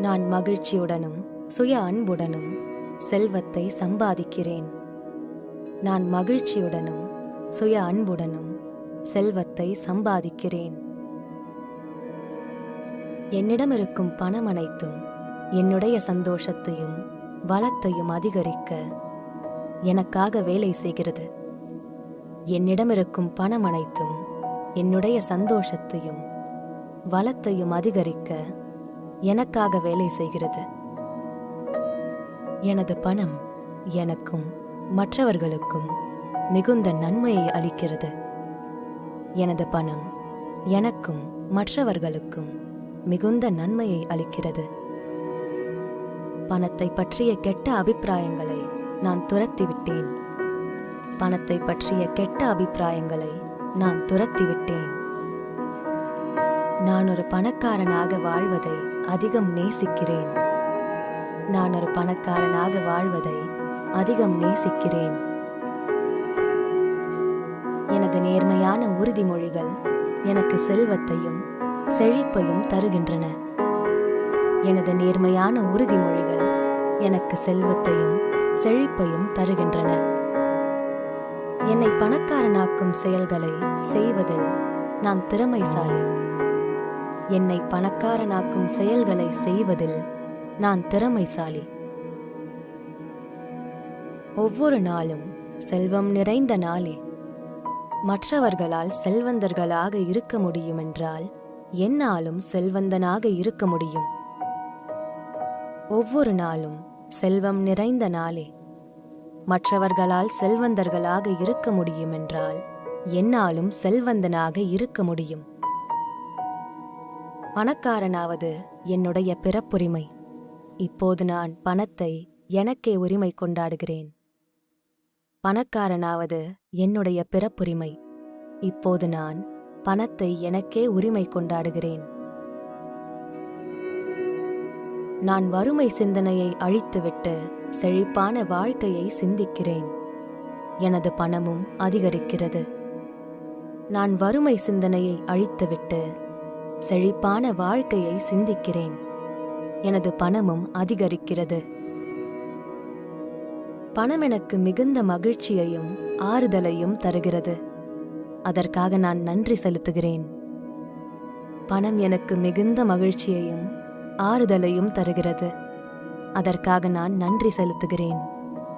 நான் மகிழ்ச்சியுடனும் சுய அன்புடனும் செல்வத்தை சம்பாதிக்கிறேன். நான் மகிழ்ச்சியுடனும் சுய அன்புடனும் செல்வத்தை சம்பாதிக்கிறேன். என்னிடம் இருக்கும் பணம் அனைத்தும் என்னுடைய சந்தோஷத்தையும் வளத்தையும் அதிகரிக்க எனக்காக வேலை செய்கிறது. என்னிடம் இருக்கும் பணம் அனைத்தும் என்னுடைய சந்தோஷத்தையும் வளத்தையும் அதிகரிக்க எனக்காக வேலை செய்கிறது. எனது பணம் எனக்கும் மற்றவர்களுக்கும் மிகுந்த நன்மையை அளிக்கிறது. எனது பணம் எனக்கும் மற்றவர்களுக்கும் மிகுந்த நன்மையை அளிக்கிறது. பணத்தை பற்றிய கெட்ட அபிப்பிராயங்களை நான் துரத்திவிட்டேன். பணத்தை பற்றிய கெட்ட அபிப்பிராயங்களை நான் துரத்திவிட்டேன். நான் ஒரு பணக்காரனாக வாழ்வதை அதிகம் நேசிக்கிறேன். நான் ஒரு பணக்காரனாக வாழ்வதை அதிகம் நேசிக்கிறேன். எனது நேர்மையான உறுதிமொழிகள் எனக்கு செல்வத்தையும் செழிப்பையும் தருகின்றன. எனது நேர்மையான உறுதிமொழிகள் எனக்கு செல்வத்தையும் செழிப்பையும் தருகின்றன. என்னை பணக்காரனாக்கும் செயல்களை செய்வதில் நான் திறமைசாலி. என்னை பணக்காரனாக்கும் செயல்களை செய்வதில் நான் திறமைசாலி. ஒவ்வொரு நாளும் செல்வம் நிறைந்த நாளே. மற்றவர்களால் செல்வந்தர்களாக இருக்க முடியுமென்றால் என்னாலும் செல்வந்தனாக இருக்க முடியும். ஒவ்வொரு நாளும் செல்வம் நிறைந்த நாளே. மற்றவர்களால் செல்வந்தர்களாக இருக்க முடியுமென்றால் என்னாலும் செல்வந்தனாக இருக்க முடியும். பணக்காரனாவது என்னுடைய பிறப்புரிமை. இப்போது நான் பணத்தை எனக்கே உரிமை கொண்டாடுகிறேன். பணக்காரனாவது என்னுடைய பிறப்புரிமை. இப்போது நான் பணத்தை எனக்கே உரிமை கொண்டாடுகிறேன். நான் வறுமை சிந்தனையை அழித்துவிட்டு செழிப்பான வாழ்க்கையை சிந்திக்கிறேன். எனது பணமும் அதிகரிக்கிறது. நான் வறுமை சிந்தனையை அழித்துவிட்டு செழிப்பான வாழ்க்கையை சிந்திக்கிறேன். எனது பணமும் அதிகரிக்கிறது. பணம் எனக்கு மிகுந்த மகிழ்ச்சியையும் ஆறுதலையும் தருகிறது. அதற்காக நான் நன்றி செலுத்துகிறேன். பணம் எனக்கு மிகுந்த மகிழ்ச்சியையும் ஆறுதலையும் தருகிறது. அதற்காக நான் நன்றி செலுத்துகிறேன்.